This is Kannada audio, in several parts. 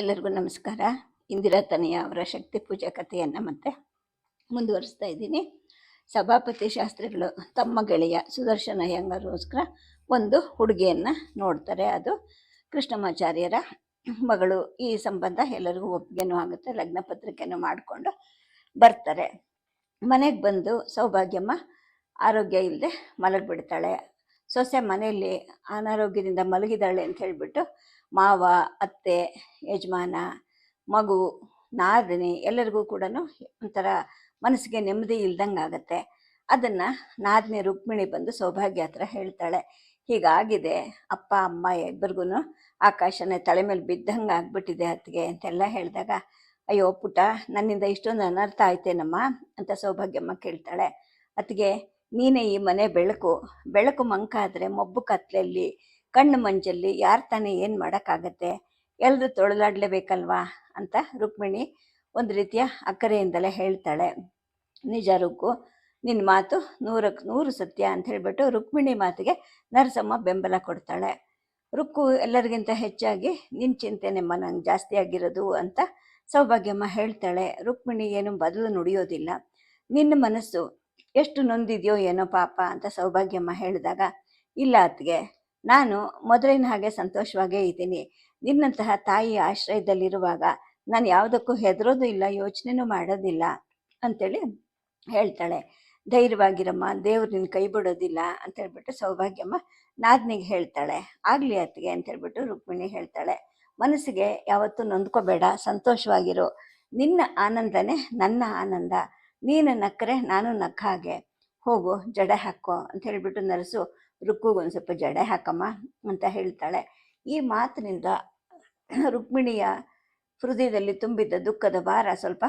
ಎಲ್ಲರಿಗೂ ನಮಸ್ಕಾರ. ಇಂದಿರಾ ತನಿಯ ಅವರ ಶಕ್ತಿ ಪೂಜಾ ಕಥೆಯನ್ನು ಮತ್ತೆ ಮುಂದುವರಿಸ್ತಾ ಇದ್ದೀನಿ. ಸಭಾಪತಿ ಶಾಸ್ತ್ರಿಗಳು ತಮ್ಮ ಗೆಳೆಯ ಸುದರ್ಶನ ಅಯ್ಯಂಗಾರ್ಗೋಸ್ಕರ ಒಂದು ಹುಡುಗಿಯನ್ನು ನೋಡ್ತಾರೆ. ಅದು ಕೃಷ್ಣಮಾಚಾರ್ಯರ ಮಗಳು. ಈ ಸಂಬಂಧ ಎಲ್ಲರಿಗೂ ಒಪ್ಪಿಗೆನೂ ಆಗುತ್ತೆ. ಲಗ್ನ ಪತ್ರಿಕೆನೂ ಮಾಡಿಕೊಂಡು ಬರ್ತಾರೆ. ಮನೆಗೆ ಬಂದು ಸೌಭಾಗ್ಯಮ್ಮ ಆರೋಗ್ಯ ಇಲ್ಲದೆ ಮಲಗಿಬಿಡ್ತಾಳೆ. ಸೊಸೆ ಮನೆಯಲ್ಲಿ ಅನಾರೋಗ್ಯದಿಂದ ಮಲಗಿದಾಳೆ ಅಂತ ಹೇಳಿಬಿಟ್ಟು ಮಾವ, ಅತ್ತೆ, ಯಜಮಾನ, ಮಗು, ನಾದಿನಿ ಎಲ್ಲರಿಗೂ ಕೂಡ ಒಂಥರ ಮನಸ್ಸಿಗೆ ನೆಮ್ಮದಿ ಇಲ್ದಂಗೆ ಆಗುತ್ತೆ. ಅದನ್ನು ನಾದಿನಿ ರುಕ್ಮಿಣಿ ಬಂದು ಸೌಭಾಗ್ಯ ಹತ್ರ ಹೇಳ್ತಾಳೆ. ಹೀಗಾಗಿದೆ, ಅಪ್ಪ, ಅಮ್ಮ ಇಬ್ಬರಿಗೂ ಆಕಾಶನೇ ತಲೆ ಮೇಲೆ ಬಿದ್ದಂಗೆ ಆಗ್ಬಿಟ್ಟಿದೆ ಅತ್ತಿಗೆ ಅಂತೆಲ್ಲ ಹೇಳಿದಾಗ, ಅಯ್ಯೋ ಪುಟ ನನ್ನಿಂದ ಇಷ್ಟೊಂದು ಅನರ್ಥ ಆಯ್ತೇನಮ್ಮ? ಅಂತ ಸೌಭಾಗ್ಯಮ್ಮ ಕೇಳ್ತಾಳೆ. ಅತ್ತಿಗೆ, ನೀನೇ ಈ ಮನೆ ಬೆಳಕು. ಬೆಳಕು ಮಂಕಾದರೆ ಮೊಬ್ಬು ಕತ್ಲಲ್ಲಿ ಕಣ್ಣು ಮಂಜಲ್ಲಿ ಯಾರು ತಾನೇ ಏನು ಮಾಡೋಕ್ಕಾಗತ್ತೆ? ಎಲ್ಲರೂ ತೊಳಲಾಡಲೇಬೇಕಲ್ವಾ? ಅಂತ ರುಕ್ಮಿಣಿ ಒಂದು ರೀತಿಯ ಅಕ್ಕರೆಯಿಂದಲೇ ಹೇಳ್ತಾಳೆ. ನಿಜ ರುಕ್ಕು ನಿನ್ನ ಮಾತು ನೂರಕ್ಕೆ ನೂರು ಸತ್ಯ ಅಂತ ಹೇಳಿಬಿಟ್ಟು ರುಕ್ಮಿಣಿ ಮಾತಿಗೆ ನರಸಮ್ಮ ಬೆಂಬಲ ಕೊಡ್ತಾಳೆ. ರುಕ್ಕು, ಎಲ್ಲರಿಗಿಂತ ಹೆಚ್ಚಾಗಿ ನಿನ್ನ ಚಿಂತೆನೆಮ್ಮ ನಂಗೆ ಜಾಸ್ತಿ ಆಗಿರೋದು ಅಂತ ಸೌಭಾಗ್ಯಮ್ಮ ಹೇಳ್ತಾಳೆ. ರುಕ್ಮಿಣಿ ಏನು ಬದಲು ನುಡಿಯೋದಿಲ್ಲ. ನಿನ್ನ ಮನಸ್ಸು ಎಷ್ಟು ನೊಂದಿದೆಯೋ ಏನೋ ಪಾಪ ಅಂತ ಸೌಭಾಗ್ಯಮ್ಮ ಹೇಳಿದಾಗ, ಇಲ್ಲ ಅತ್ತಿಗೆ ನಾನು ಮೊದಲಿನ ಹಾಗೆ ಸಂತೋಷವಾಗೇ ಇದ್ದೀನಿ. ನಿನ್ನಂತಹ ತಾಯಿ ಆಶ್ರಯದಲ್ಲಿರುವಾಗ ನಾನು ಯಾವುದಕ್ಕೂ ಹೆದರೋದು ಇಲ್ಲ, ಯೋಚನೆನೂ ಮಾಡೋದಿಲ್ಲ ಅಂತೇಳಿ ಹೇಳ್ತಾಳೆ. ಧೈರ್ಯವಾಗಿರಮ್ಮ, ದೇವ್ರು ನಿನ್ನ ಕೈ ಬಿಡೋದಿಲ್ಲ ಅಂತ ಹೇಳ್ಬಿಟ್ಟು ಸೌಭಾಗ್ಯಮ್ಮ ನಾದ್ನಿಗೆ ಹೇಳ್ತಾಳೆ. ಆಗಲಿ ಅತ್ತಿಗೆ ಅಂತ ಹೇಳ್ಬಿಟ್ಟು ರುಕ್ಮಿಣಿ ಹೇಳ್ತಾಳೆ. ಮನಸ್ಸಿಗೆ ಯಾವತ್ತೂ ನೊಂದ್ಕೋಬೇಡ, ಸಂತೋಷವಾಗಿರು. ನಿನ್ನ ಆನಂದನೇ ನನ್ನ ಆನಂದ. ನೀನು ನಕ್ಕರೆ ನಾನು ನಕ್ಕ ಹಾಗೆ ಹೋಗು ಜಡೆ ಹಾಕೋ ಅಂತ ಹೇಳ್ಬಿಟ್ಟು ನರಸು ರುಕ್ಕುಗೊಂದು ಸ್ವಲ್ಪ ಜಡೆ ಹಾಕಮ್ಮ ಅಂತ ಹೇಳ್ತಾಳೆ. ಈ ಮಾತಿನಿಂದ ರುಕ್ಮಿಣಿಯ ಹೃದಯದಲ್ಲಿ ತುಂಬಿದ್ದ ದುಃಖದ ಭಾರ ಸ್ವಲ್ಪ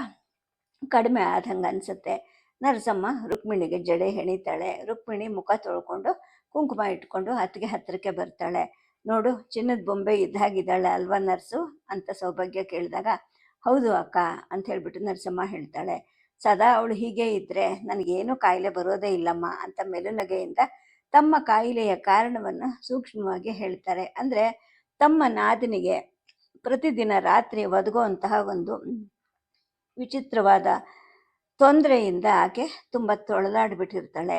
ಕಡಿಮೆ ಆದಂಗೆ ಅನಿಸುತ್ತೆ. ನರಸಮ್ಮ ರುಕ್ಮಿಣಿಗೆ ಜಡೆ ಹೆಣಿತಾಳೆ. ರುಕ್ಮಿಣಿ ಮುಖ ತೊಳ್ಕೊಂಡು ಕುಂಕುಮ ಇಟ್ಕೊಂಡು ಹತ್ತಿಗೆ ಹತ್ತಿರಕ್ಕೆ ಬರ್ತಾಳೆ. ನೋಡು, ಚಿನ್ನದ ಬೊಂಬೆ ಇದ್ದಾಗಿದ್ದಾಳೆ ಅಲ್ವಾ ನರ್ಸು? ಅಂತ ಸೌಭಾಗ್ಯ ಕೇಳಿದಾಗ, ಹೌದು ಅಕ್ಕ ಅಂತ ಹೇಳ್ಬಿಟ್ಟು ನರಸಮ್ಮ ಹೇಳ್ತಾಳೆ. ಸದಾ ಅವಳು ಹೀಗೆ ಇದ್ದರೆ ನನಗೇನು ಕಾಯಿಲೆ ಬರೋದೇ ಇಲ್ಲಮ್ಮ ಅಂತ ಮೆಲುನಗೆಯಿಂದ ತಮ್ಮ ಕಾಯಿಲೆಯ ಕಾರಣವನ್ನು ಸೂಕ್ಷ್ಮವಾಗಿ ಹೇಳ್ತಾರೆ. ಅಂದರೆ ತಮ್ಮ ನಾದಿನಿಗೆ ಪ್ರತಿದಿನ ರಾತ್ರಿ ಒದಗುವಂತಹ ಒಂದು ವಿಚಿತ್ರವಾದ ತೊಂದರೆಯಿಂದ ಆಕೆ ತುಂಬ ತೊಳಲಾಡ್ಬಿಟ್ಟಿರ್ತಾಳೆ.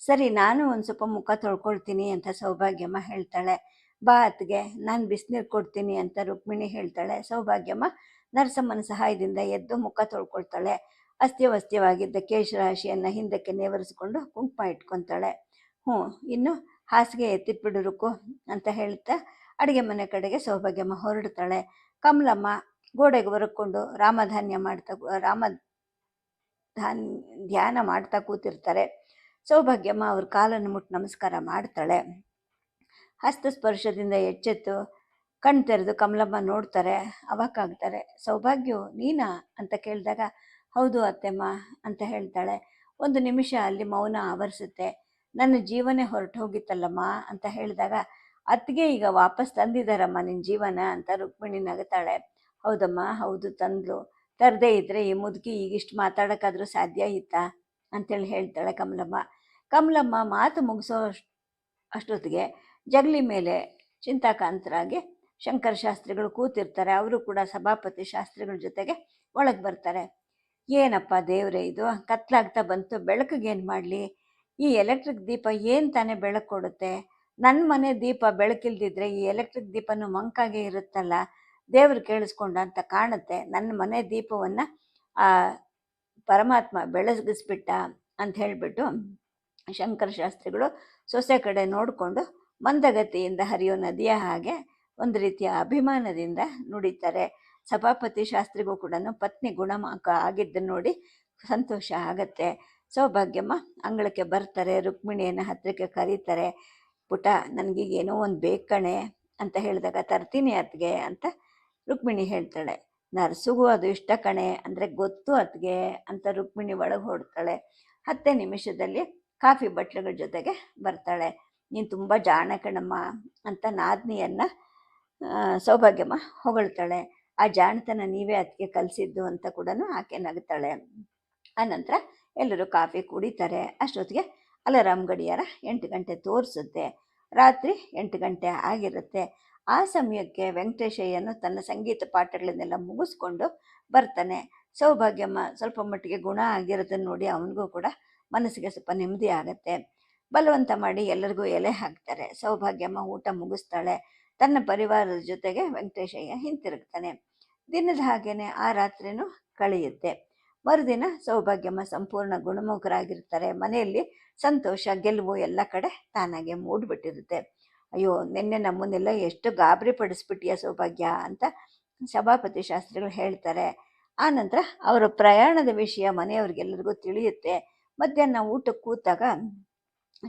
ಸರಿ, ನಾನು ಒಂದು ಸ್ವಲ್ಪ ಮುಖ ತೊಳ್ಕೊಳ್ತೀನಿ ಅಂತ ಸೌಭಾಗ್ಯಮ್ಮ ಹೇಳ್ತಾಳೆ. ಬಾ ಅತ್ಗೆ ನಾನು ಬಿಸಿನೀರು ಕೊಡ್ತೀನಿ ಅಂತ ರುಕ್ಮಿಣಿ ಹೇಳ್ತಾಳೆ. ಸೌಭಾಗ್ಯಮ್ಮ ನರಸಮ್ಮನ ಸಹಾಯದಿಂದ ಎದ್ದು ಮುಖ ತೊಳ್ಕೊಳ್ತಾಳೆ. ಅಸ್ತ್ಯವಸ್ತ್ಯವಾಗಿದ್ದ ಕೇಶರಾಶಿಯನ್ನು ಹಿಂದಕ್ಕೆ ನೇವರಿಸ್ಕೊಂಡು ಕುಂಕುಮ ಇಟ್ಕೊತಾಳೆ. ಹ್ಞೂ, ಇನ್ನು ಹಾಸಿಗೆ ಎತ್ತಿಟ್ಬಿಡುರುಕು ಅಂತ ಹೇಳ್ತಾ ಅಡುಗೆ ಮನೆ ಕಡೆಗೆ ಸೌಭಾಗ್ಯಮ್ಮ ಹೊರಡ್ತಾಳೆ. ಕಮಲಮ್ಮ ಗೋಡೆಗೆ ಬರ್ಕೊಂಡು ರಾಮಧಾನ್ಯ ಮಾಡ್ತಾ ರಾಮ ಧಾನ್ ಧ್ಯಾನ ಮಾಡ್ತಾ ಕೂತಿರ್ತಾರೆ. ಸೌಭಾಗ್ಯಮ್ಮ ಅವ್ರ ಕಾಲನ್ನು ಮುಟ್ಟು ನಮಸ್ಕಾರ ಮಾಡ್ತಾಳೆ. ಹಸ್ತಸ್ಪರ್ಶದಿಂದ ಎಚ್ಚೆತ್ತು ಕಣ್ ತೆರೆದು ಕಮಲಮ್ಮ ನೋಡ್ತಾರೆ ಅವಕ್ಕಾಗ್ತಾರೆ ಸೌಭಾಗ್ಯು, ನೀನಾ? ಅಂತ ಕೇಳಿದಾಗ, ಹೌದು ಅತ್ತೆಮ್ಮ ಅಂತ ಹೇಳ್ತಾಳೆ. ಒಂದು ನಿಮಿಷ ಅಲ್ಲಿ ಮೌನ ಆವರಿಸುತ್ತೆ. ನನ್ನ ಜೀವನೇ ಹೊರಟು ಹೋಗಿತ್ತಲ್ಲಮ್ಮ ಅಂತ ಹೇಳಿದಾಗ, ಅತ್ತಿಗೆ ಈಗ ವಾಪಸ್ ತಂದಿದ್ದಾರಮ್ಮ ನಿನ್ನ ಜೀವನ ಅಂತ ರುಕ್ಮಿಣಿ ನಗತಾಳೆ. ಹೌದಮ್ಮ, ಹೌದು, ತಂದ್ಲು. ತರದೇ ಇದ್ದರೆ ಈ ಮುದುಕಿ ಈಗಿಷ್ಟು ಮಾತಾಡೋಕ್ಕಾದ್ರೂ ಸಾಧ್ಯ ಇತ್ತಾ? ಅಂತೇಳಿ ಹೇಳ್ತಾಳೆ ಕಮಲಮ್ಮ. ಕಮಲಮ್ಮ ಮಾತು ಮುಗಿಸೋ ಅಷ್ಟೊತ್ತಿಗೆ ಜಗಲಿ ಮೇಲೆ ಚಿಂತಾಕಾಂತರಾಗಿ ಶಂಕರ ಶಾಸ್ತ್ರಿಗಳು ಕೂತಿರ್ತಾರೆ. ಅವರು ಕೂಡ ಸಭಾಪತಿ ಶಾಸ್ತ್ರಿಗಳ ಜೊತೆಗೆ ಒಳಗೆ ಬರ್ತಾರೆ. ಏನಪ್ಪ ದೇವ್ರೆ ಇದು? ಕತ್ಲಾಗ್ತಾ ಬಂತು. ಬೆಳಕಿಗೆ ಏನು ಮಾಡಲಿ? ಈ ಎಲೆಕ್ಟ್ರಿಕ್ ದೀಪ ಏನು ತಾನೇ ಬೆಳಕು ಕೊಡುತ್ತೆ? ನನ್ನ ಮನೆ ದೀಪ ಬೆಳಕಿಲ್ದಿದ್ರೆ ಈ ಎಲೆಕ್ಟ್ರಿಕ್ ದೀಪನೂ ಮಂಕಾಗೆ ಇರುತ್ತಲ್ಲ? ದೇವರು ಕೇಳಿಸ್ಕೊಂಡ ಅಂತ ಕಾಣುತ್ತೆ. ನನ್ನ ಮನೆ ದೀಪವನ್ನು, ಆ, ಪರಮಾತ್ಮ ಬೆಳಗಿಸ್ಬಿಟ್ಟ ಅಂತ ಹೇಳಿಬಿಟ್ಟು ಶಂಕರ ಶಾಸ್ತ್ರಿಗಳು ಸೊಸೆ ಕಡೆ ನೋಡಿಕೊಂಡು ಮಂದಗತಿಯಿಂದ ಹರಿಯೋ ನದಿಯ ಹಾಗೆ ಒಂದು ರೀತಿಯ ಅಭಿಮಾನದಿಂದ ನುಡಿತಾರೆ. ಸಭಾಪತಿ ಶಾಸ್ತ್ರಿಗೂ ಕೂಡ ಪತ್ನಿ ಗುಣಮಾಕ ಆಗಿದ್ದನ್ನು ನೋಡಿ ಸಂತೋಷ ಆಗತ್ತೆ. ಸೌಭಾಗ್ಯಮ್ಮ, ಅಂಗಳಕ್ಕೆ ಬರ್ತಾರೆ, ರುಕ್ಮಿಣಿಯನ್ನು ಹತ್ತಿರಕ್ಕೆ ಕರೀತಾರೆ, ಪುಟ ನನಗೆ ಏನೋ ಒಂದು ಬೇಕಣೆ ಕಣೆ ಅಂತ ಹೇಳಿದಾಗ ತರ್ತೀನಿ ಅತ್ಗೆ ಅಂತ ರುಕ್ಮಿಣಿ ಹೇಳ್ತಾಳೆ. ನರ್ಸುಗೂ ಅದು ಇಷ್ಟ ಕಣೆ ಅಂದರೆ ಗೊತ್ತು ಅತ್ಗೆ ಅಂತ ರುಕ್ಮಿಣಿ ಒಳಗೆ ಹೊಡ್ತಾಳೆ. ಹತ್ತೇ ನಿಮಿಷದಲ್ಲಿ ಕಾಫಿ ಬಟ್ಲುಗಳ ಜೊತೆಗೆ ಬರ್ತಾಳೆ. ನೀನು ತುಂಬ ಜಾಣ ಕಣಮ್ಮ ಅಂತ ನಾದ್ನಿಯನ್ನು ಸೌಭಾಗ್ಯಮ್ಮ ಹೊಗಳ್ತಾಳೆ. ಆ ಜಾಣತನ ನೀವೇ ಅತ್ಗೆ ಕಲಿಸಿದ್ದು ಅಂತ ಕೂಡ ಆಕೆ ನಗ್ತಾಳೆ. ಆನಂತರ ಎಲ್ಲರೂ ಕಾಫಿ ಕುಡಿತಾರೆ. ಅಷ್ಟೊತ್ತಿಗೆ ಅಲಾರಾಮ್ ಗಡಿಯಾರ ಎಂಟು ಗಂಟೆ ತೋರಿಸುತ್ತೆ. ರಾತ್ರಿ ಎಂಟು ಗಂಟೆ ಆಗಿರುತ್ತೆ. ಆ ಸಮಯಕ್ಕೆ ವೆಂಕಟೇಶಯ್ಯನು ತನ್ನ ಸಂಗೀತ ಪಾಠಗಳನ್ನೆಲ್ಲ ಮುಗಿಸ್ಕೊಂಡು ಬರ್ತಾನೆ. ಸೌಭಾಗ್ಯಮ್ಮ ಸ್ವಲ್ಪ ಮಟ್ಟಿಗೆ ಗುಣ ಆಗಿರೋದನ್ನ ನೋಡಿ ಅವನಿಗೂ ಕೂಡ ಮನಸ್ಸಿಗೆ ಸ್ವಲ್ಪ ನೆಮ್ಮದಿ ಆಗುತ್ತೆ. ಬಲವಂತ ಮಾಡಿ ಎಲ್ಲರಿಗೂ ಎಲೆ ಹಾಕ್ತಾರೆ. ಸೌಭಾಗ್ಯಮ್ಮ ಊಟ ಮುಗಿಸ್ತಾಳೆ. ತನ್ನ ಪರಿವಾರದ ಜೊತೆಗೆ ವೆಂಕಟೇಶಯ್ಯ ಹಿಂತಿರುಗ್ತಾನೆ. ದಿನದ ಹಾಗೇನೆ ಆ ರಾತ್ರಿನೂ ಕಳೆಯುತ್ತೆ. ಮರುದಿನ ಸೌಭಾಗ್ಯಮ್ಮ ಸಂಪೂರ್ಣ ಗುಣಮುಖರಾಗಿರ್ತಾರೆ. ಮನೆಯಲ್ಲಿ ಸಂತೋಷ, ಗೆಲುವು ಎಲ್ಲ ಕಡೆ ತಾನಾಗೆ ಮೂಡ್ಬಿಟ್ಟಿರುತ್ತೆ. ಅಯ್ಯೋ, ನಿನ್ನೆ ನಮ್ಮನ್ನೆಲ್ಲ ಎಷ್ಟು ಗಾಬರಿ ಪಡಿಸ್ಬಿಟ್ಟಿಯ ಸೌಭಾಗ್ಯ ಅಂತ ಸಭಾಪತಿ ಶಾಸ್ತ್ರಿಗಳು ಹೇಳ್ತಾರೆ. ಆನಂತರ ಅವರ ಪ್ರಯಾಣದ ವಿಷಯ ಮನೆಯವ್ರಿಗೆಲ್ಲರಿಗೂ ತಿಳಿಯುತ್ತೆ. ಮಧ್ಯಾಹ್ನ ಊಟಕ್ಕೆ ಕೂತಾಗ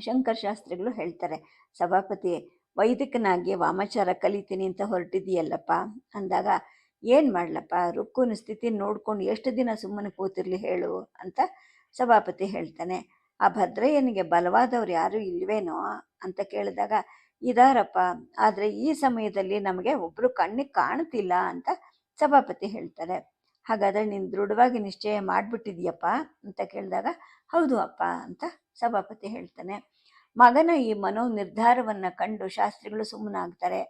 ಶಂಕರ್ ಶಾಸ್ತ್ರಿಗಳು ಹೇಳ್ತಾರೆ, ಸಭಾಪತಿ, ವೈದಿಕನಾಗಿ ವಾಮಾಚಾರ ಕಲಿತೀನಿ ಅಂತ ಹೊರಟಿದೀಯಲ್ಲಪ್ಪ ಅಂದಾಗ ಏನು ಮಾಡಲಪ್ಪ? ರುಕ್ಕುನ ಸ್ಥಿತಿ ನೋಡ್ಕೊಂಡು ಎಷ್ಟು ದಿನ ಸುಮ್ಮನೆ ಕೂತಿರ್ಲಿ ಹೇಳು ಅಂತ ಸಭಾಪತಿ ಹೇಳ್ತಾನೆ. ಆ ಭದ್ರಯ್ಯನಿಗೆ ಬಲವಾದವ್ರು ಯಾರೂ ಇಲ್ವೇನೋ ಅಂತ ಕೇಳಿದಾಗ, ಇದಾರಪ್ಪ, ಆದರೆ ಈ ಸಮಯದಲ್ಲಿ ನಮಗೆ ಒಬ್ಬರು ಕಣ್ಣಿಗೆ ಕಾಣ್ತಿಲ್ಲ ಅಂತ ಸಭಾಪತಿ ಹೇಳ್ತಾರೆ. ಹಾಗಾದರೆ ನೀನು ದೃಢವಾಗಿ ನಿಶ್ಚಯ ಮಾಡಿಬಿಟ್ಟಿದ್ಯಪ್ಪ ಅಂತ ಕೇಳಿದಾಗ, ಹೌದು ಅಪ್ಪ ಅಂತ ಸಭಾಪತಿ ಹೇಳ್ತಾನೆ. ಮಗನ ಈ ಮನೋ ನಿರ್ಧಾರವನ್ನು ಕಂಡು ಶಾಸ್ತ್ರಿಗಳು ಸುಮ್ಮನಾಗ್ತಾರೆ.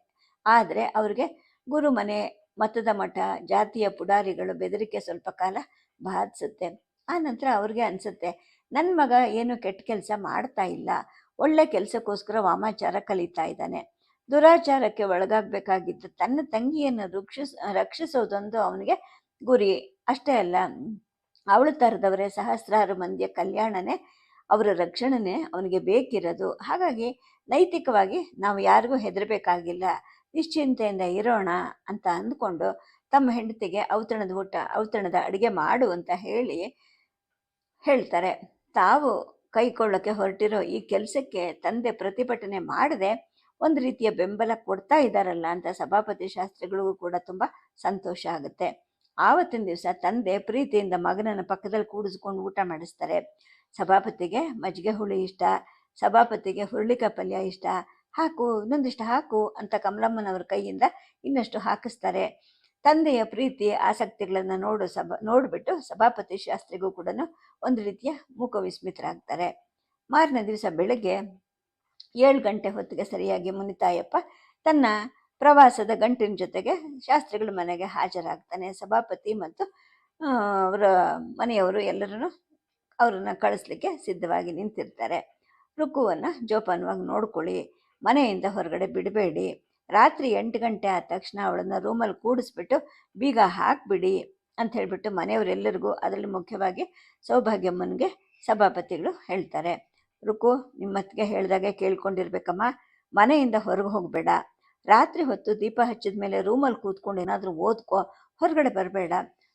ಆದರೆ ಅವ್ರಿಗೆ ಗುರು ಮನೆ ಮತದ ಮಠ, ಜಾತಿಯ ಪುಡಾರಿಗಳು ಬೆದರಿಕೆ ಸ್ವಲ್ಪ ಕಾಲ ಬಾಧಿಸುತ್ತೆ. ಆ ನಂತರ ಅವ್ರಿಗೆ ಅನಿಸುತ್ತೆ ನನ್ನ ಮಗ ಏನು ಕೆಟ್ಟ ಕೆಲಸ ಮಾಡ್ತಾ ಇಲ್ಲ. ಒಳ್ಳೆ ಕೆಲಸಕ್ಕೋಸ್ಕರ ವಾಮಾಚಾರ ಕಲಿತಾ ಇದ್ದಾನೆ. ದುರಾಚಾರಕ್ಕೆ ಒಳಗಾಗಬೇಕಾಗಿದ್ದು ತನ್ನ ತಂಗಿಯನ್ನು ರಕ್ಷಿಸ್, ರಕ್ಷಿಸೋದೊಂದು ಅವನಿಗೆ ಗುರಿ. ಅಷ್ಟೇ ಅಲ್ಲ, ಅವಳು ತರದವರೇ ಸಹಸ್ರಾರು ಮಂದಿಯ ಕಲ್ಯಾಣನೇ ಅವರ ರಕ್ಷಣೆನೇ ಅವನಿಗೆ ಬೇಕಿರೋದು. ಹಾಗಾಗಿ ನೈತಿಕವಾಗಿ ನಾವು ಯಾರಿಗೂ ಹೆದರಬೇಕಾಗಿಲ್ಲ. ನಿಶ್ಚಿಂತೆಯಿಂದ ಇರೋಣ ಅಂತ ಅಂದ್ಕೊಂಡು ತಮ್ಮ ಹೆಂಡತಿಗೆ ಔತಣದ ಊಟ, ಔತಣದ ಅಡುಗೆ ಮಾಡು ಅಂತ ಹೇಳಿ ಹೇಳ್ತಾರೆ. ತಾವು ಕೈಕೊಳ್ಳೋಕ್ಕೆ ಹೊರಟಿರೋ ಈ ಕೆಲಸಕ್ಕೆ ತಂದೆ ಪ್ರತಿಭಟನೆ ಮಾಡದೆ ಒಂದು ರೀತಿಯ ಬೆಂಬಲ ಕೊಡ್ತಾ ಇದ್ದಾರಲ್ಲ ಅಂತ ಸಭಾಪತಿ ಶಾಸ್ತ್ರಿಗಳಿಗೂ ಕೂಡ ತುಂಬ ಸಂತೋಷ ಆಗುತ್ತೆ. ಆವತ್ತಿನ ದಿವಸ ತಂದೆ ಪ್ರೀತಿಯಿಂದ ಮಗನನ್ನು ಪಕ್ಕದಲ್ಲಿ ಕೂಡಿಸ್ಕೊಂಡು ಊಟ ಮಾಡಿಸ್ತಾರೆ. ಸಭಾಪತಿಗೆ ಮಜ್ಜಿಗೆ ಹುಳಿ ಇಷ್ಟ, ಸಭಾಪತಿಗೆ ಹುರುಳಿಕಾಯಿ ಪಲ್ಯ ಇಷ್ಟ ಹಾಕು, ಇನ್ನೊಂದಿಷ್ಟು ಹಾಕು ಅಂತ ಕಮಲಮ್ಮನವರ ಕೈಯಿಂದ ಇನ್ನಷ್ಟು ಹಾಕಿಸ್ತಾರೆ. ತಂದೆಯ ಪ್ರೀತಿ, ಆಸಕ್ತಿಗಳನ್ನು ನೋಡು ಸಭಾ, ನೋಡಿಬಿಟ್ಟು ಸಭಾಪತಿ ಶಾಸ್ತ್ರಿಗೂ ಕೂಡ ಒಂದು ರೀತಿಯ ಮೂಕ ವಿಸ್ಮಿತರಾಗ್ತಾರೆ. ಮಾರನೇ ದಿವಸ ಬೆಳಗ್ಗೆ ಏಳು ಗಂಟೆ ಹೊತ್ತಿಗೆ ಸರಿಯಾಗಿ ಮುನಿತಾಯಪ್ಪ ತನ್ನ ಪ್ರವಾಸದ ಗಂಟಿನ ಜೊತೆಗೆ ಶಾಸ್ತ್ರಿಗಳ ಮನೆಗೆ ಹಾಜರಾಗ್ತಾನೆ. ಸಭಾಪತಿ ಮತ್ತು ಅವರ ಮನೆಯವರು ಎಲ್ಲರೂ ಅವರನ್ನು ಕಳಿಸ್ಲಿಕ್ಕೆ ಸಿದ್ಧವಾಗಿ ನಿಂತಿರ್ತಾರೆ. ರುಕ್ಕುವನ್ನು ಜೋಪಾನವಾಗಿ ನೋಡ್ಕೊಳ್ಳಿ. ಮನೆಯಿಂದ ಹೊರಗಡೆ ಬಿಡಬೇಡಿ. ರಾತ್ರಿ ಎಂಟು ಗಂಟೆ ಆದ ತಕ್ಷಣ ಅವಳನ್ನು ರೂಮಲ್ಲಿ ಕೂಡಿಸ್ಬಿಟ್ಟು ಬೀಗ ಹಾಕಿಬಿಡಿ ಅಂತ ಹೇಳಿಬಿಟ್ಟು ಮನೆಯವರೆಲ್ಲರಿಗೂ ಅದರಲ್ಲಿ ಮುಖ್ಯವಾಗಿ ಸೌಭಾಗ್ಯಮ್ಮನಿಗೆ ಸಭಾಪತಿಗಳು ಹೇಳ್ತಾರೆ. ರುಕು ನಿಮ್ಮತ್ತಿಗೆ ಹೇಳಿದಾಗೆ ಕೇಳ್ಕೊಂಡಿರ್ಬೇಕಮ್ಮ. ಮನೆಯಿಂದ ಹೊರಗೆ ಹೋಗಬೇಡ. ರಾತ್ರಿ ಹೊತ್ತು ದೀಪ ಹಚ್ಚಿದ ಮೇಲೆ ರೂಮಲ್ಲಿ ಕೂತ್ಕೊಂಡು ಏನಾದರೂ ಓದ್ಕೋ, ಹೊರಗಡೆ ಬರಬೇಡ.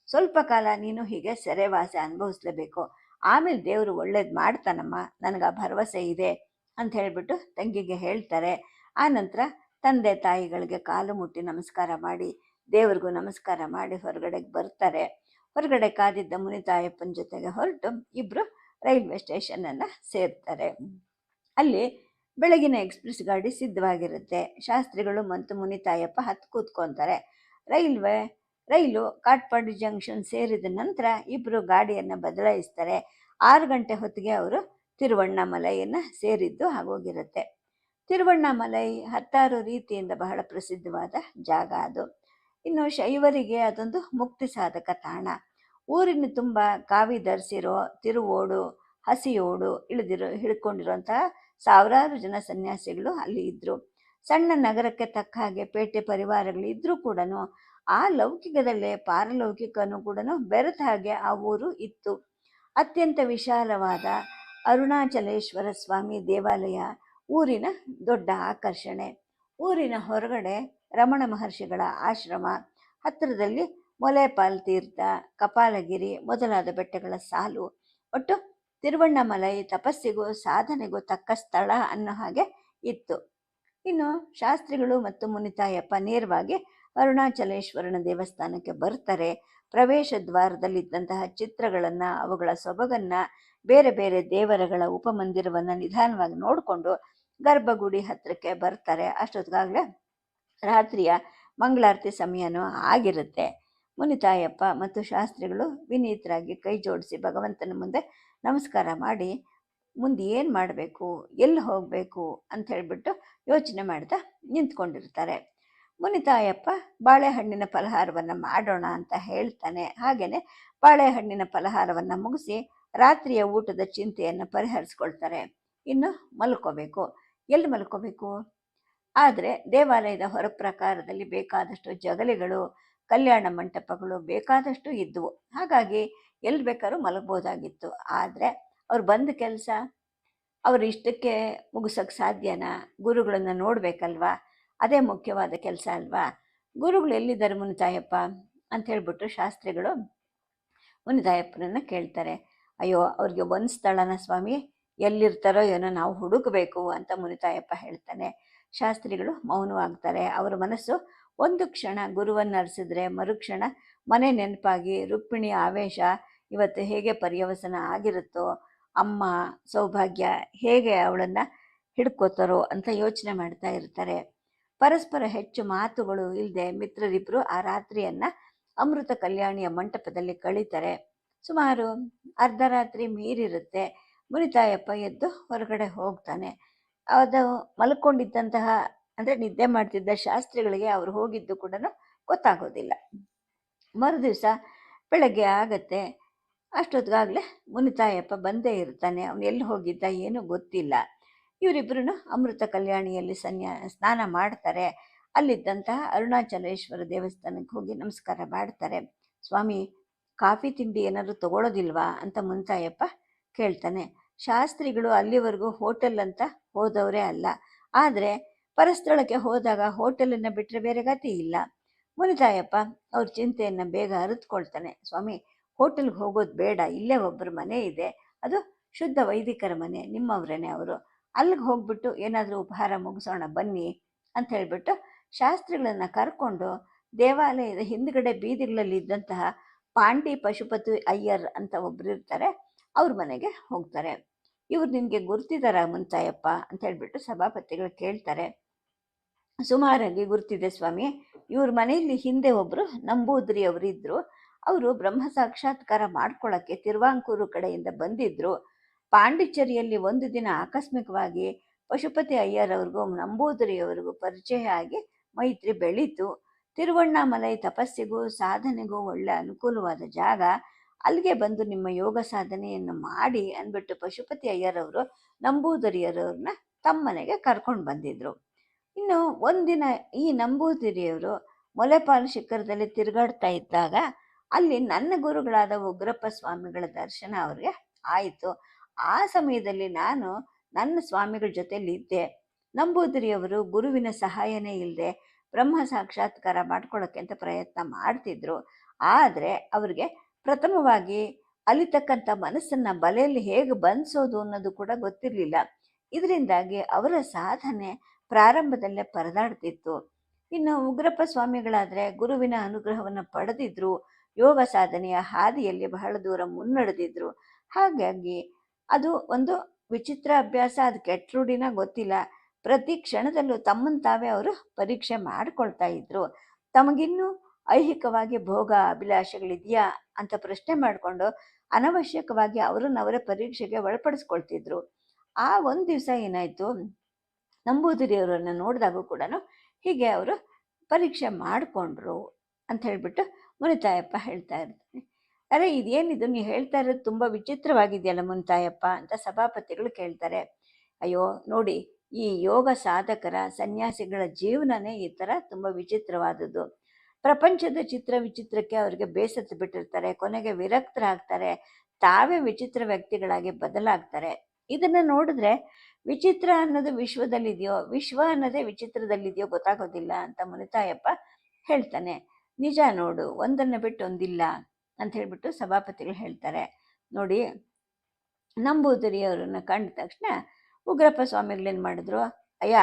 ಸ್ವಲ್ಪ ಕಾಲ ನೀನು ಹೀಗೆ ಸೆರೆವಾಸ ಅನುಭವಿಸ್ಲೇಬೇಕು. ಆಮೇಲೆ ದೇವರು ಒಳ್ಳೇದು ಮಾಡ್ತಾನಮ್ಮ. ನನಗೆ ಆ ಭರವಸೆ ಇದೆ. ಅಂತ ಹೇಳಿಬಿಟ್ಟು ತಂಗಿಗೆ ಹೇಳ್ತಾರೆ. ಆ ನಂತರ ತಂದೆ ತಾಯಿಗಳಿಗೆ ಕಾಲು ಮುಟ್ಟಿ ನಮಸ್ಕಾರ ಮಾಡಿ, ದೇವ್ರಿಗೂ ನಮಸ್ಕಾರ ಮಾಡಿ ಹೊರಗಡೆಗೆ ಬರ್ತಾರೆ. ಹೊರಗಡೆ ಕಾದಿದ್ದ ಮುನಿತಾಯಪ್ಪನ ಜೊತೆಗೆ ಹೊರಟು ಇಬ್ಬರು ರೈಲ್ವೆ ಸ್ಟೇಷನನ್ನು ಸೇರ್ತಾರೆ. ಅಲ್ಲಿ ಬೆಳಗಿನ ಎಕ್ಸ್ಪ್ರೆಸ್ ಗಾಡಿ ಸಿದ್ಧವಾಗಿರುತ್ತೆ. ಶಾಸ್ತ್ರಿಗಳು ಮತ್ತು ಮುನಿತಾಯಪ್ಪ ಹತ್ತು ಕೂತ್ಕೊತಾರೆ. ರೈಲ್ವೆ, ರೈಲು ಕಾಟ್ಪಾಡಿ ಜಂಕ್ಷನ್ ಸೇರಿದ ನಂತರ ಇಬ್ಬರು ಗಾಡಿಯನ್ನು ಬದಲಾಯಿಸ್ತಾರೆ. ಆರು ಗಂಟೆ ಹೊತ್ತಿಗೆ ಅವರು ತಿರುವಣ್ಣಾಮಲೈಯನ್ನು ಸೇರಿದ್ದು ಆಗೋಗಿರುತ್ತೆ. ತಿರುವಣ್ಣಾಮಲೈ ಹತ್ತಾರು ರೀತಿಯಿಂದ ಬಹಳ ಪ್ರಸಿದ್ಧವಾದ ಜಾಗ ಅದು. ಇನ್ನು ಶೈವರಿಗೆ ಅದೊಂದು ಮುಕ್ತಿ ಸಾಧಕ ತಾಣ. ಊರಿನ ತುಂಬ ಕಾವಿ ಧರಿಸಿರೋ, ತಿರುವೋಡು, ಹಸಿಯೋಡು ಇಳಿದಿರೋ ಹಿಡ್ಕೊಂಡಿರುವಂತಹ ಸಾವಿರಾರು ಜನ ಸನ್ಯಾಸಿಗಳು ಅಲ್ಲಿ ಇದ್ದರು ಸಣ್ಣ ನಗರಕ್ಕೆ ತಕ್ಕ ಹಾಗೆ ಪೇಟೆ ಪರಿವಾರಗಳು ಇದ್ರೂ ಕೂಡ ಆ ಲೌಕಿಕದಲ್ಲೇ ಪಾರಲೌಕಿಕನೂ ಕೂಡ ಬೆರೆತ ಹಾಗೆ ಆ ಊರು ಇತ್ತು. ಅತ್ಯಂತ ವಿಶಾಲವಾದ ಅರುಣಾಚಲೇಶ್ವರ ಸ್ವಾಮಿ ದೇವಾಲಯ, ಊರಿನ ದೊಡ್ಡ ಆಕರ್ಷಣೆ. ಊರಿನ ಹೊರಗಡೆ ರಮಣ ಮಹರ್ಷಿಗಳ ಆಶ್ರಮ, ಹತ್ತಿರದಲ್ಲಿ ಮೊಲೆಪಾಲ್ ತೀರ್ಥ, ಕಪಾಲಗಿರಿ ಮೊದಲಾದ ಬೆಟ್ಟಗಳ ಸಾಲು. ಒಟ್ಟು ತಿರುವಣ್ಣಮಲೈ ತಪಸ್ಸಿಗೂ ಸಾಧನೆಗೂ ತಕ್ಕ ಸ್ಥಳ ಅನ್ನೋ ಹಾಗೆ ಇತ್ತು. ಇನ್ನು ಶಾಸ್ತ್ರಿಗಳು ಮತ್ತು ಮುನಿತಾಯಪ್ಪ ನೇರವಾಗಿ ಅರುಣಾಚಲೇಶ್ವರನ ದೇವಸ್ಥಾನಕ್ಕೆ ಬರ್ತಾರೆ. ಪ್ರವೇಶ ದ್ವಾರದಲ್ಲಿದ್ದಂತಹ ಚಿತ್ರಗಳನ್ನು, ಅವುಗಳ ಸೊಬಗನ್ನು ಬೇರೆ ಬೇರೆ ದೇವರಗಳ ಉಪಮಂದಿರವನ್ನು ನಿಧಾನವಾಗಿ ನೋಡಿಕೊಂಡು ಗರ್ಭಗುಡಿ ಹತ್ತಿರಕ್ಕೆ ಬರ್ತಾರೆ. ಅಷ್ಟೊತ್ತಿಗಾಗಲೇ ರಾತ್ರಿಯ ಮಂಗಳಾರತಿ ಸಮಯನೂ ಆಗಿರುತ್ತೆ. ಮುನಿತಾಯಪ್ಪ ಮತ್ತು ಶಾಸ್ತ್ರಿಗಳು ವಿನೀತರಾಗಿ ಕೈ ಜೋಡಿಸಿ ಭಗವಂತನ ಮುಂದೆ ನಮಸ್ಕಾರ ಮಾಡಿ, ಮುಂದೆ ಏನು ಮಾಡಬೇಕು, ಎಲ್ಲಿ ಹೋಗಬೇಕು ಅಂತ ಹೇಳಿಬಿಟ್ಟು ಯೋಚನೆ ಮಾಡ್ತಾ ನಿಂತ್ಕೊಂಡಿರ್ತಾರೆ. ಮುನಿತಾಯಪ್ಪ ಬಾಳೆಹಣ್ಣಿನ ಫಲಹಾರವನ್ನು ಮಾಡೋಣ ಅಂತ ಹೇಳ್ತಾನೆ. ಹಾಗೆಯೇ ಬಾಳೆಹಣ್ಣಿನ ಫಲಹಾರವನ್ನು ಮುಗಿಸಿ ರಾತ್ರಿಯ ಊಟದ ಚಿಂತೆಯನ್ನು ಪರಿಹರಿಸ್ಕೊಳ್ತಾರೆ. ಇನ್ನು ಮಲ್ಕೋಬೇಕು. ಎಲ್ಲಿ ಮಲ್ಕೋಬೇಕು? ಆದರೆ ದೇವಾಲಯದ ಹೊರ ಪ್ರಕಾರದಲ್ಲಿ ಬೇಕಾದಷ್ಟು ಜಗಲಿಗಳು, ಕಲ್ಯಾಣ ಮಂಟಪಗಳು ಬೇಕಾದಷ್ಟು ಇದ್ದವು ಹಾಗಾಗಿ ಎಲ್ಲಿ ಬೇಕಾದ್ರೂ ಮಲಗ್ಬೋದಾಗಿತ್ತು. ಆದರೆ ಅವ್ರು ಬಂದ ಕೆಲಸ? ಅವ್ರ ಇಷ್ಟಕ್ಕೆ ಮುಗಿಸೋಕೆ ಸಾಧ್ಯನಾ? ಗುರುಗಳನ್ನು ನೋಡಬೇಕಲ್ವಾ? ಅದೇ ಮುಖ್ಯವಾದ ಕೆಲಸ ಅಲ್ವಾ? ಗುರುಗಳು ಎಲ್ಲಿದ್ದಾರೆ ಮುನಿತಾಯಪ್ಪ? ಅಂತ ಹೇಳ್ಬಿಟ್ಟು ಶಾಸ್ತ್ರಿಗಳು ಮುನಿತಾಯಪ್ಪನನ್ನು ಕೇಳ್ತಾರೆ. ಅಯ್ಯೋ, ಅವ್ರಿಗೆ ಒಂದು ಸ್ಥಳನ ಸ್ವಾಮಿ ಎಲ್ಲಿರ್ತಾರೋ ಏನೋ ನಾವು ಹುಡುಕಬೇಕು ಅಂತ ಮುನಿತಾಯಪ್ಪ ಹೇಳ್ತಾನೆ. ಶಾಸ್ತ್ರಿಗಳು ಮೌನವಾಗ್ತಾರೆ. ಅವರ ಮನಸ್ಸು ಒಂದು ಕ್ಷಣ ಗುರುವನ್ನು ಅರಸಿದ್ರೆ ಮರುಕ್ಷಣ ಮನೆ ನೆನಪಾಗಿ ರುಕ್ಮಿಣಿ ಆವೇಶ ಇವತ್ತು ಹೇಗೆ ಪರ್ಯವಸನ ಆಗಿರುತ್ತೋ, ಅಮ್ಮ ಸೌಭಾಗ್ಯ ಹೇಗೆ ಅವಳನ್ನು ಹಿಡ್ಕೋತಾರೋ ಅಂತ ಯೋಚನೆ ಮಾಡ್ತಾ ಇರ್ತಾರೆ. ಪರಸ್ಪರ ಹೆಚ್ಚು ಮಾತುಗಳು ಇಲ್ಲದೆ ಮಿತ್ರರಿಬ್ಬರು ಆ ರಾತ್ರಿಯನ್ನು ಅಮೃತ ಕಲ್ಯಾಣಿಯ ಮಂಟಪದಲ್ಲಿ ಕಳೀತಾರೆ. ಸುಮಾರು ಅರ್ಧ ರಾತ್ರಿ ಮೀರಿರುತ್ತೆ. ಮುನಿತಾಯಪ್ಪ ಎದ್ದು ಹೊರಗಡೆ ಹೋಗ್ತಾನೆ. ಅದು ಮಲ್ಕೊಂಡಿದ್ದಂತಹ, ಅಂದರೆ ನಿದ್ದೆ ಮಾಡ್ತಿದ್ದ ಶಾಸ್ತ್ರಿಗಳಿಗೆ ಅವರು ಹೋಗಿದ್ದು ಕೂಡ ಗೊತ್ತಾಗೋದಿಲ್ಲ. ಮರುದಿವಸ ಬೆಳಗ್ಗೆ ಆಗತ್ತೆ. ಅಷ್ಟೊತ್ತಿಗಾಗಲೇ ಮುನಿತಾಯಪ್ಪ ಬಂದೇ ಇರ್ತಾನೆ. ಅವನು ಎಲ್ಲಿ ಹೋಗಿದ್ದ ಏನೂ ಗೊತ್ತಿಲ್ಲ. ಇವರಿಬ್ಬರೂ ಅಮೃತ ಕಲ್ಯಾಣಿಯಲ್ಲಿ ಸನ್ಯಾ, ಸ್ನಾನ ಮಾಡ್ತಾರೆ. ಅಲ್ಲಿದ್ದಂತಹ ಅರುಣಾಚಲೇಶ್ವರ ದೇವಸ್ಥಾನಕ್ಕೆ ಹೋಗಿ ನಮಸ್ಕಾರ ಮಾಡ್ತಾರೆ. ಸ್ವಾಮಿ ಕಾಫಿ ತಿಂಡಿ ಏನಾದರೂ ತಗೊಳ್ಳೋದಿಲ್ವಾ ಅಂತ ಮುಂತಾಯಪ್ಪ ಕೇಳ್ತಾನೆ. ಶಾಸ್ತ್ರಿಗಳು ಅಲ್ಲಿವರೆಗೂ ಹೋಟೆಲ್ ಅಂತ ಹೋದವರೇ ಅಲ್ಲ. ಆದರೆ ಪರಸ್ಥಳಕ್ಕೆ ಹೋದಾಗ ಹೋಟೆಲನ್ನು ಬಿಟ್ಟರೆ ಬೇರೆ ಗತಿ ಇಲ್ಲ. ಮುನಿತಾಯಪ್ಪ ಅವ್ರ ಚಿಂತೆಯನ್ನು ಬೇಗ ಅರಿತುಕೊಳ್ತಾನೆ. ಸ್ವಾಮಿ, ಹೋಟೆಲ್ಗೆ ಹೋಗೋದು ಬೇಡ. ಇಲ್ಲೇ ಒಬ್ಬರ ಮನೆ ಇದೆ. ಅದು ಶುದ್ಧ ವೈದಿಕರ ಮನೆ. ನಿಮ್ಮವರೇನೆ ಅವರು. ಅಲ್ಲಿಗೆ ಹೋಗ್ಬಿಟ್ಟು ಏನಾದರೂ ಉಪಹಾರ ಮುಗಿಸೋಣ, ಬನ್ನಿ ಅಂತ ಹೇಳಿಬಿಟ್ಟು ಶಾಸ್ತ್ರಿಗಳನ್ನು ಕರ್ಕೊಂಡು ದೇವಾಲಯದ ಹಿಂದ್ಗಡೆ ಬೀದಿಗಳಲ್ಲಿ ಇದ್ದಂತಹ ಪಾಂಡಿ ಪಶುಪತಿ ಅಯ್ಯರ್ ಅಂತ ಒಬ್ರು ಇರ್ತಾರೆ, ಅವ್ರ ಮನೆಗೆ ಹೋಗ್ತಾರೆ. ಇವ್ರು ನಿನಗೆ ಗುರ್ತಿದಾರ ಮುಂತಾಯಪ್ಪ ಅಂತ ಹೇಳ್ಬಿಟ್ಟು ಸಭಾಪತಿಗಳು ಕೇಳ್ತಾರೆ. ಸುಮಾರಾಗಿ ಗುರ್ತಿದೆ ಸ್ವಾಮಿ. ಇವ್ರ ಮನೆಯಲ್ಲಿ ಹಿಂದೆ ಒಬ್ಬರು ನಂಬೂದ್ರಿ ಅವರು ಇದ್ದರು ಅವರು ಬ್ರಹ್ಮ ಸಾಕ್ಷಾತ್ಕಾರ ಮಾಡ್ಕೊಳ್ಳೋಕ್ಕೆ ತಿರುವಾಂಕೂರು ಕಡೆಯಿಂದ ಬಂದಿದ್ದರು ಪಾಂಡಿಚೇರಿಯಲ್ಲಿ ಒಂದು ದಿನ ಆಕಸ್ಮಿಕವಾಗಿ ಪಶುಪತಿ ಅಯ್ಯರವ್ರಿಗೂ ನಂಬೂದ್ರಿಯವರಿಗೂ ಪರಿಚಯ ಆಗಿ ಮೈತ್ರಿ ಬೆಳೀತು. ತಿರುವಣ್ಣಾಮಲೈ ತಪಸ್ಸಿಗೂ ಸಾಧನೆಗೂ ಒಳ್ಳೆ ಅನುಕೂಲವಾದ ಜಾಗ. ಅಲ್ಲಿಗೆ ಬಂದು ನಿಮ್ಮ ಯೋಗ ಸಾಧನೆಯನ್ನು ಮಾಡಿ ಅಂದ್ಬಿಟ್ಟು ಪಶುಪತಿ ಅಯ್ಯರವರು ನಂಬೂದರಿಯರವ್ರನ್ನ ತಮ್ಮನೆಗೆ ಕರ್ಕೊಂಡು ಬಂದಿದ್ರು. ಇನ್ನು ಒಂದಿನ ಈ ನಂಬೂದಿರಿಯವರು ಮೊಲೆಪಾಲು ಶಿಖರದಲ್ಲಿ ತಿರುಗಾಡ್ತಾ ಇದ್ದಾಗ ಅಲ್ಲಿ ನನ್ನ ಗುರುಗಳಾದ ಉಗ್ರಪ್ಪ ಸ್ವಾಮಿಗಳ ದರ್ಶನ ಅವ್ರಿಗೆ ಆಯಿತು. ಆ ಸಮಯದಲ್ಲಿ ನಾನು ನನ್ನ ಸ್ವಾಮಿಗಳ ಜೊತೆಲಿ ಇದ್ದೆ ನಂಬೂದಿರಿಯವರು ಗುರುವಿನ ಸಹಾಯನೇ ಇಲ್ಲದೆ ಬ್ರಹ್ಮ ಸಾಕ್ಷಾತ್ಕಾರ ಮಾಡ್ಕೊಳ್ಳೋಕ್ಕೆ ಅಂತ ಪ್ರಯತ್ನ ಮಾಡ್ತಿದ್ರು. ಆದರೆ ಅವ್ರಿಗೆ ಪ್ರಥಮವಾಗಿ ಅಲ್ಲಿತಕ್ಕಂಥ ಮನಸ್ಸನ್ನು ಬಲೆಯಲ್ಲಿ ಹೇಗೆ ಬಂಧಿಸೋದು ಅನ್ನೋದು ಕೂಡ ಗೊತ್ತಿರಲಿಲ್ಲ. ಇದರಿಂದಾಗಿ ಅವರ ಸಾಧನೆ ಪ್ರಾರಂಭದಲ್ಲೇ ಪರದಾಡ್ತಿತ್ತು. ಇನ್ನು ಉಗ್ರಪ್ಪ ಸ್ವಾಮಿಗಳಾದರೆ ಗುರುವಿನ ಅನುಗ್ರಹವನ್ನು ಪಡೆದಿದ್ರು. ಯೋಗ ಸಾಧನೆಯ ಹಾದಿಯಲ್ಲಿ ಬಹಳ ದೂರ ಮುನ್ನಡೆದಿದ್ರು. ಹಾಗಾಗಿ ಅದು ಒಂದು ವಿಚಿತ್ರ ಅಭ್ಯಾಸ, ಅದು ಕೆಟ್ಟ ರೂಢಿನ ಗೊತ್ತಿಲ್ಲ. ಪ್ರತಿ ಕ್ಷಣದಲ್ಲೂ ತಮ್ಮನ್ನು ತಾವೇ ಅವರು ಪರೀಕ್ಷೆ ಮಾಡಿಕೊಳ್ತಾ ಇದ್ರು. ತಮಗಿನ್ನೂ ಐಹಿಕವಾಗಿ ಭೋಗ, ಅಭಿಲಾಷೆಗಳಿದೆಯಾ ಅಂತ ಪ್ರಶ್ನೆ ಮಾಡಿಕೊಂಡು ಅನವಶ್ಯಕವಾಗಿ ಅವರನ್ನು ಅವರೇ ಪರೀಕ್ಷೆಗೆ ಒಳಪಡಿಸ್ಕೊಳ್ತಿದ್ರು. ಆ ಒಂದು ದಿವಸ ಏನಾಯಿತು? ನಂಬೂದಿರಿಯವರನ್ನು ನೋಡಿದಾಗೂ ಕೂಡ ಹೀಗೆ ಅವರು ಪರೀಕ್ಷೆ ಮಾಡಿಕೊಂಡ್ರು ಅಂತ ಹೇಳಿಬಿಟ್ಟು ಮುನಿತಾಯಪ್ಪ ಹೇಳ್ತಾ ಇರ್ತಾನೆ ಅರೆ, ಇದೇನಿದು? ನೀವು ಹೇಳ್ತಾ ಇರೋದು ತುಂಬ ವಿಚಿತ್ರವಾಗಿದೆಯಲ್ಲ ಮುನಿತಾಯಪ್ಪ ಅಂತ ಸಭಾಪತಿಗಳು ಕೇಳ್ತಾರೆ. ಅಯ್ಯೋ, ನೋಡಿ ಈ ಯೋಗ ಸಾಧಕರ ಸನ್ಯಾಸಿಗಳ ಜೀವನನೇ ಈ ಥರ ತುಂಬ ವಿಚಿತ್ರವಾದದ್ದು. ಪ್ರಪಂಚದ ಚಿತ್ರ ವಿಚಿತ್ರಕ್ಕೆ ಅವರಿಗೆ ಬೇಸತ್ತು ಬಿಟ್ಟಿರ್ತಾರೆ, ಕೊನೆಗೆ ವಿರಕ್ತರಾಗ್ತಾರೆ, ತಾವೇ ವಿಚಿತ್ರ ವ್ಯಕ್ತಿಗಳಾಗಿ ಬದಲಾಗ್ತಾರೆ. ಇದನ್ನು ನೋಡಿದ್ರೆ ವಿಚಿತ್ರ ಅನ್ನೋದು ವಿಶ್ವದಲ್ಲಿದೆಯೋ, ವಿಶ್ವ ಅನ್ನೋದೇ ವಿಚಿತ್ರದಲ್ಲಿದೆಯೋ ಗೊತ್ತಾಗೋದಿಲ್ಲ ಅಂತ ಮುನಿತಾಯಪ್ಪ ಹೇಳ್ತಾನೆ. ನಿಜ ನೋಡು, ಒಂದನ್ನು ಬಿಟ್ಟು ಒಂದಿಲ್ಲ ಅಂತ ಹೇಳ್ಬಿಟ್ಟು ಸಭಾಪತಿಗಳು ಹೇಳ್ತಾರೆ. ನೋಡಿ, ನಂಬೂದರಿಯವರನ್ನು ಕಂಡ ತಕ್ಷಣ ಉಗ್ರಪ್ಪ ಸ್ವಾಮಿಗಳೇನು ಮಾಡಿದ್ರು? ಅಯ್ಯ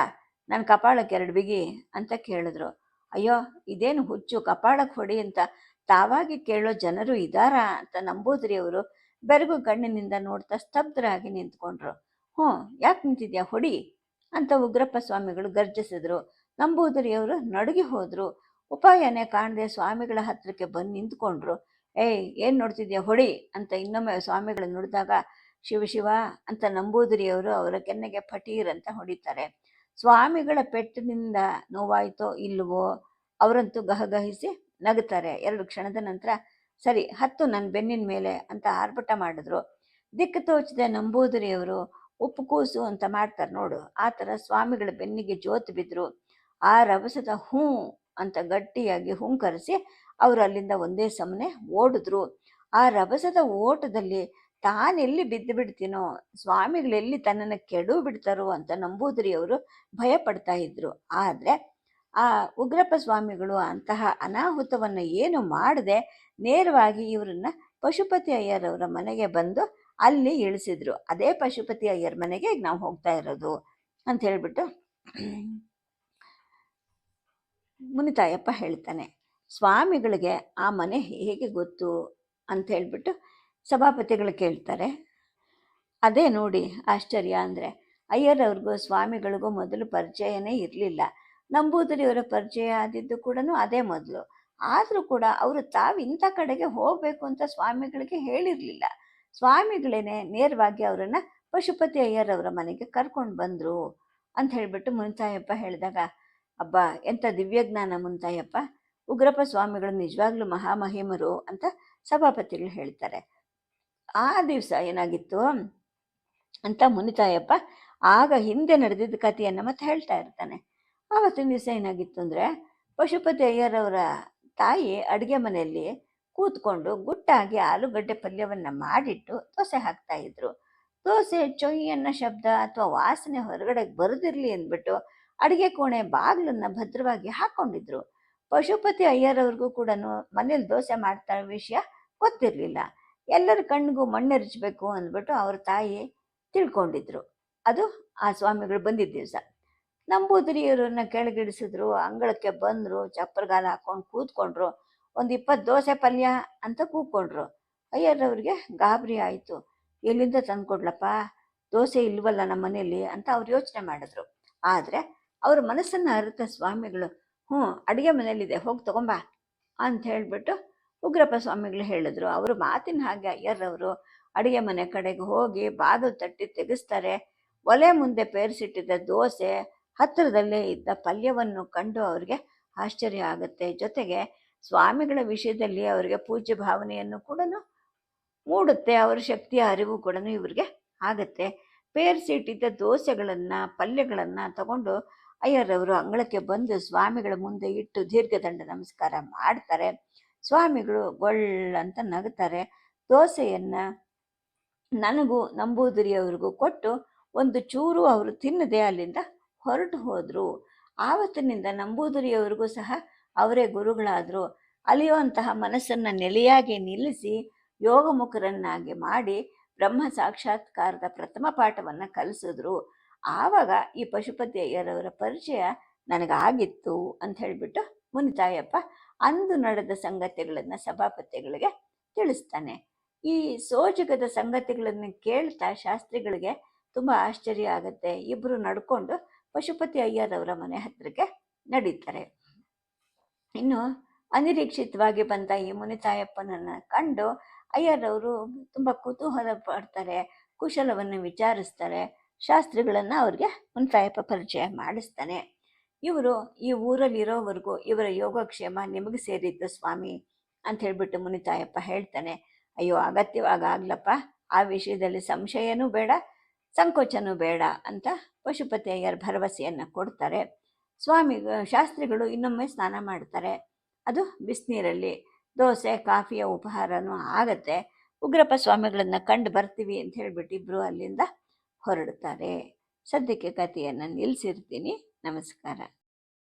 ನನ್ನ ಕಪಾಳಕ್ಕೆ ಎರಡು ಬಿಗಿ ಅಂತ ಕೇಳಿದ್ರು. ಅಯ್ಯೋ, ಇದೇನು ಹುಚ್ಚು, ಕಪಾಳಕ್ಕೆ ಹೊಡಿ ಅಂತ ತಾವಾಗಿ ಕೇಳೋ ಜನರು ಇದ್ದಾರಾ ಅಂತ ನಂಬೂದಿರಿಯವರು ಬೆರಗು ಕಣ್ಣಿನಿಂದ ನೋಡ್ತಾ ಸ್ತಬ್ಧರಾಗಿ ನಿಂತ್ಕೊಂಡ್ರು. ಹ್ಞೂ, ಯಾಕೆ ನಿಂತಿದ್ಯಾ? ಹೊಡಿ ಅಂತ ಉಗ್ರಪ್ಪ ಸ್ವಾಮಿಗಳು ಗರ್ಜಿಸಿದ್ರು. ನಂಬೂದರಿಯವರು ನಡುಗಿ ಹೋದ್ರು. ಉಪಾಯನೇ ಕಾಣದೆ ಸ್ವಾಮಿಗಳ ಹತ್ತಿರಕ್ಕೆ ಬಂದು ನಿಂತ್ಕೊಂಡ್ರು. ಏಯ್, ಏನು ನೋಡ್ತಿದ್ಯಾ? ಹೊಡಿ ಅಂತ ಇನ್ನೊಮ್ಮೆ ಸ್ವಾಮಿಗಳು ನೋಡಿದಾಗ ಶಿವ ಶಿವ ಅಂತ ನಂಬೂದಿರಿಯವರು ಅವರ ಕೆನ್ನೆಗೆ ಫಟೀರ್ ಅಂತ ಹೊಡಿತಾರೆ. ಸ್ವಾಮಿಗಳ ಪೆಟ್ಟಿನಿಂದ ನೋವಾಯಿತೋ ಇಲ್ವೋ ಅವರಂತೂ ಗಹಗಹಿಸಿ ನಗುತ್ತಾರೆ ಎರಡು ಕ್ಷಣದ ನಂತರ, ಸರಿ, ಹತ್ತು ನನ್ನ ಬೆನ್ನಿನ ಮೇಲೆ ಅಂತ ಆರ್ಭಟ ಮಾಡಿದ್ರು. ದಿಕ್ಕು ತೋಚದೆ ನಂಬೂದರಿಯವರು, ಉಪ್ಪು ಕೂಸು ಅಂತ ಮಾಡ್ತಾರೆ ನೋಡು. ಆ ಥರ ಸ್ವಾಮಿಗಳ ಬೆನ್ನಿಗೆ ಜೋತು ಬಿದ್ದರು ಆ ರಭಸದ ಹೂ ಅಂತ ಗಟ್ಟಿಯಾಗಿ ಹುಂಕರಿಸಿ ಅವರು ಅಲ್ಲಿಂದ ಒಂದೇ ಸಮನೆ ಓಡಿದ್ರು. ಆ ರಭಸದ ಓಟದಲ್ಲಿ ತಾನೆಲ್ಲಿ ಬಿದ್ದು ಬಿಡ್ತೀನೋ ಸ್ವಾಮಿಗಳೆಲ್ಲಿ ತನ್ನನ್ನು ಕೆಡು ಬಿಡ್ತಾರೋ ಅಂತ ನಂಬೂದರಿಯವರು ಭಯ ಪಡ್ತಾ ಇದ್ರು. ಆದರೆ, ಆ ಉಗ್ರಪ್ಪ ಸ್ವಾಮಿಗಳು ಅಂತಹ ಅನಾಹುತವನ್ನು ಏನು ಮಾಡದೆ, ನೇರವಾಗಿ ಇವರನ್ನ ಪಶುಪತಿ ಅಯ್ಯರವರ ಮನೆಗೆ ಬಂದು ಅಲ್ಲಿ ಇಳಿಸಿದ್ರು. ಅದೇ ಪಶುಪತಿ ಅಯ್ಯರ್ ಮನೆಗೆ ನಾವು ಹೋಗ್ತಾ ಇರೋದು ಅಂತ ಹೇಳ್ಬಿಟ್ಟು ಮುನಿತಾಯಪ್ಪ ಹೇಳ್ತಾನೆ. ಸ್ವಾಮಿಗಳಿಗೆ ಆ ಮನೆ ಹೇಗೆ ಗೊತ್ತು ಅಂತ ಹೇಳ್ಬಿಟ್ಟು ಸಭಾಪತಿಗಳು ಕೇಳ್ತಾರೆ. ಅದೇ ನೋಡಿ ಆಶ್ಚರ್ಯ ಅಂದರೆ ಅಯ್ಯರವ್ರಿಗೂ ಸ್ವಾಮಿಗಳಿಗೂ ಮೊದಲು ಪರಿಚಯನೇ ಇರಲಿಲ್ಲ. ನಂಬೂದರಿಯವರ ಪರಿಚಯ ಆದಿದ್ದು ಕೂಡ ಅದೇ ಮೊದಲು. ಆದರೂ ಕೂಡ ಅವರು ತಾವು ಇಂಥ ಕಡೆಗೆ ಹೋಗಬೇಕು ಅಂತ ಸ್ವಾಮಿಗಳಿಗೆ ಹೇಳಿರಲಿಲ್ಲ. ಸ್ವಾಮಿಗಳೇನೆ ನೇರವಾಗಿ ಅವರನ್ನು ಪಶುಪತಿ ಅಯ್ಯರವರ ಮನೆಗೆ ಕರ್ಕೊಂಡು ಬಂದರು ಅಂತ ಹೇಳಿಬಿಟ್ಟು ಮುಂತಾಯಪ್ಪ ಹೇಳಿದಾಗ, ಅಬ್ಬ, ಎಂಥ ದಿವ್ಯಜ್ಞಾನ ಮುಂತಾಯಪ್ಪ ಉಗ್ರಪ್ಪ ಸ್ವಾಮಿಗಳು ನಿಜವಾಗ್ಲೂ ಮಹಾಮಹಿಮರು ಅಂತ ಸಭಾಪತಿಗಳು ಹೇಳ್ತಾರೆ. ಆ ದಿವಸ ಏನಾಗಿತ್ತು ಅಂತ ಮುನಿತಾಯಪ್ಪ ಆಗ ಹಿಂದೆ ನಡೆದಿದ್ದ ಕಥೆಯನ್ನು ಮತ್ತೆ ಹೇಳ್ತಾ ಇರ್ತಾನೆ. ಆವತ್ತಿನ ದಿವಸ ಏನಾಗಿತ್ತು ಅಂದರೆ ಪಶುಪತಿ ಅಯ್ಯರವರ ತಾಯಿ ಅಡುಗೆ ಮನೆಯಲ್ಲಿ ಕೂತ್ಕೊಂಡು ಗುಟ್ಟಾಗಿ ಆಲೂಗಡ್ಡೆ ಪಲ್ಯವನ್ನು ಮಾಡಿಟ್ಟು ದೋಸೆ ಹಾಕ್ತಾ ಇದ್ರು. ದೋಸೆ ಚೊಯ್ ಅನ್ನೋ ಶಬ್ದ ಅಥವಾ ವಾಸನೆ ಹೊರಗಡೆ ಬರೆದಿರಲಿ ಅಂದ್ಬಿಟ್ಟು ಅಡುಗೆ ಕೋಣೆ ಬಾಗಿಲನ್ನು ಭದ್ರವಾಗಿ ಹಾಕ್ಕೊಂಡಿದ್ರು ಪಶುಪತಿ ಅಯ್ಯರವ್ರಿಗೂ ಕೂಡ ಮನೇಲಿ ದೋಸೆ ಮಾಡ್ತಾ ವಿಷಯ ಗೊತ್ತಿರಲಿಲ್ಲ. ಎಲ್ಲರ ಕಣ್ಣಿಗೂ ಮಣ್ಣೆರಚಬೇಕು ಅಂದ್ಬಿಟ್ಟು ಅವ್ರ ತಾಯಿ ತಿಳ್ಕೊಂಡಿದ್ರು. ಅದು ಆ ಸ್ವಾಮಿಗಳು ಬಂದಿದ್ದ ದಿವಸ. ನಂಬೂದಿರಿಯವರನ್ನ ಕೆಳಗಿಡಿಸಿದ್ರು ಅಂಗಳಕ್ಕೆ ಬಂದರು, ಚಪ್ಪರಗಾಲ ಹಾಕೊಂಡು ಕೂತ್ಕೊಂಡ್ರು, ಒಂದು ಇಪ್ಪತ್ತು ದೋಸೆ ಪಲ್ಯ ಅಂತ ಕೂತ್ಕೊಂಡ್ರು. ಅಯ್ಯರವ್ರಿಗೆ ಗಾಬರಿ ಆಯಿತು. ಎಲ್ಲಿಂದ ತಂದ್ಕೊಡ್ಲಪ್ಪ? ದೋಸೆ ಇಲ್ವಲ್ಲ ನಮ್ಮ ಮನೆಯಲ್ಲಿ ಅಂತ ಅವ್ರು ಯೋಚನೆ ಮಾಡಿದ್ರು. ಆದರೆ ಅವ್ರ ಮನಸ್ಸನ್ನು ಅರಿತ ಸ್ವಾಮಿಗಳು ಹ್ಞೂ ಅಡುಗೆ ಮನೇಲಿದೆ ಹೋಗಿ ತಗೊಂಬಾ ಅಂತ ಹೇಳಿಬಿಟ್ಟು ಉಗ್ರಪ್ಪ ಸ್ವಾಮಿಗಳು ಹೇಳಿದ್ರು. ಅವರು ಮಾತಿನ ಹಾಗೆ ಅಯ್ಯರವರು ಅಡುಗೆ ಮನೆ ಕಡೆಗೆ ಹೋಗಿ ಬಾಗಿಲು ತಟ್ಟಿ ತೆಗೆಸ್ತಾರೆ. ಒಲೆ ಮುಂದೆ ಪೇರಿಸಿಟ್ಟಿದ್ದ ದೋಸೆ ಹತ್ತಿರದಲ್ಲೇ ಇದ್ದ ಪಲ್ಯವನ್ನು ಕಂಡು ಅವರಿಗೆ ಆಶ್ಚರ್ಯ ಆಗುತ್ತೆ. ಜೊತೆಗೆ ಸ್ವಾಮಿಗಳ ವಿಷಯದಲ್ಲಿ ಅವರಿಗೆ ಪೂಜ್ಯ ಭಾವನೆಯನ್ನು ಕೂಡ ಮೂಡುತ್ತೆ. ಅವರ ಶಕ್ತಿಯ ಅರಿವು ಕೂಡ ಇವರಿಗೆ ಆಗುತ್ತೆ. ಪೇರಿಸಿಟ್ಟಿದ್ದ ದೋಸೆಗಳನ್ನು, ಪಲ್ಯಗಳನ್ನು ತಗೊಂಡು ಅಯ್ಯರವರು ಅಂಗಳಕ್ಕೆ ಬಂದು ಸ್ವಾಮಿಗಳ ಮುಂದೆ ಇಟ್ಟು ದೀರ್ಘದಂಡ ನಮಸ್ಕಾರ ಮಾಡ್ತಾರೆ. ಸ್ವಾಮಿಗಳು ಗೊಳ್ಳಂತ ನಗುತ್ತಾರೆ ದೋಸೆಯನ್ನು ನನಗೂ ನಂಬೂದಿರಿಯವ್ರಿಗೂ ಕೊಟ್ಟು ಒಂದು ಚೂರು ಅವರು ತಿನ್ನದೆ ಅಲ್ಲಿಂದ ಹೊರಟು ಹೋದರು. ಆವತ್ತಿನಿಂದ ನಂಬೂದಿರಿಯವ್ರಿಗೂ ಸಹ ಅವರೇ ಗುರುಗಳಾದರು. ಅಲಿಯುವಂತಹ ಮನಸ್ಸನ್ನು ನೆಲೆಯಾಗಿ ನಿಲ್ಲಿಸಿ ಯೋಗಮುಖರನ್ನಾಗಿ ಮಾಡಿ ಬ್ರಹ್ಮ ಸಾಕ್ಷಾತ್ಕಾರದ ಪ್ರಥಮ ಪಾಠವನ್ನು ಕಲಿಸಿದ್ರು. ಆವಾಗ ಈ ಪಶುಪತಿಯರವರ ಪರಿಚಯ ನನಗಾಗಿತ್ತು ಅಂತ ಹೇಳಿಬಿಟ್ಟು ಮುನಿತಾಯಪ್ಪ ಅಂದು ನಡೆದ ಸಂಗತಿಗಳನ್ನು ಸಭಾಪತಿಗಳಿಗೆ ತಿಳಿಸ್ತಾನೆ. ಈ ಸೋಜಗದ ಸಂಗತಿಗಳನ್ನು ಕೇಳ್ತಾ ಶಾಸ್ತ್ರಿಗಳಿಗೆ ತುಂಬ ಆಶ್ಚರ್ಯ ಆಗುತ್ತೆ. ಇಬ್ಬರು ನಡ್ಕೊಂಡು ಪಶುಪತಿ ಅಯ್ಯರವರ ಮನೆ ಹತ್ತಿರಕ್ಕೆ ನಡೀತಾರೆ. ಇನ್ನು ಅನಿರೀಕ್ಷಿತವಾಗಿ ಬಂದ ಈ ಮುನಿತಾಯಪ್ಪನನ್ನು ಕಂಡು ಅಯ್ಯರವರು ತುಂಬ ಕುತೂಹಲ ಪಡ್ತಾರೆ, ಕುಶಲವನ್ನು ವಿಚಾರಿಸ್ತಾರೆ, ಶಾಸ್ತ್ರಿಗಳನ್ನು ಅವ್ರಿಗೆ ಮುನಿತಾಯಪ್ಪ ಪರಿಚಯ ಮಾಡಿಸ್ತಾನೆ. ಇವರು ಈ ಊರಲ್ಲಿರೋವರೆಗೂ ಇವರ ಯೋಗಕ್ಷೇಮ ನಿಮಗೆ ಸೇರಿದ್ದು ಸ್ವಾಮಿ ಅಂತ ಹೇಳ್ಬಿಟ್ಟು ಮುನಿತಾಯಪ್ಪ ಹೇಳ್ತಾನೆ, ಅಯ್ಯೋ ಅಗತ್ಯವಾಗ ಆಗ್ಲಪ್ಪ ಆ ವಿಷಯದಲ್ಲಿ ಸಂಶಯನೂ ಬೇಡ, ಸಂಕೋಚನೂ ಬೇಡ ಅಂತ ಪಶುಪತಿ ಭರವಸೆಯನ್ನ ಭರವಸೆಯನ್ನು ಕೊಡ್ತಾರೆ. ಸ್ವಾಮಿ ಶಾಸ್ತ್ರಿಗಳು ಇನ್ನೊಮ್ಮೆ ಸ್ನಾನ ಮಾಡ್ತಾರೆ. ಅದು ಬಿಸಿನೀರಲ್ಲಿ ದೋಸೆ, ಕಾಫಿಯ ಉಪಹಾರನೂ ಆಗತ್ತೆ. ಉಗ್ರಪ್ಪ ಸ್ವಾಮಿಗಳನ್ನು ಕಂಡು ಬರ್ತೀವಿ ಅಂತ ಹೇಳ್ಬಿಟ್ಟು ಇಬ್ಬರು ಅಲ್ಲಿಂದ ಹೊರಡ್ತಾರೆ. ಸದ್ಯಕ್ಕೆ ಕಥೆಯನ್ನು ನಿಲ್ಲಿಸಿರ್ತೀನಿ ನಮಸ್ಕಾರ.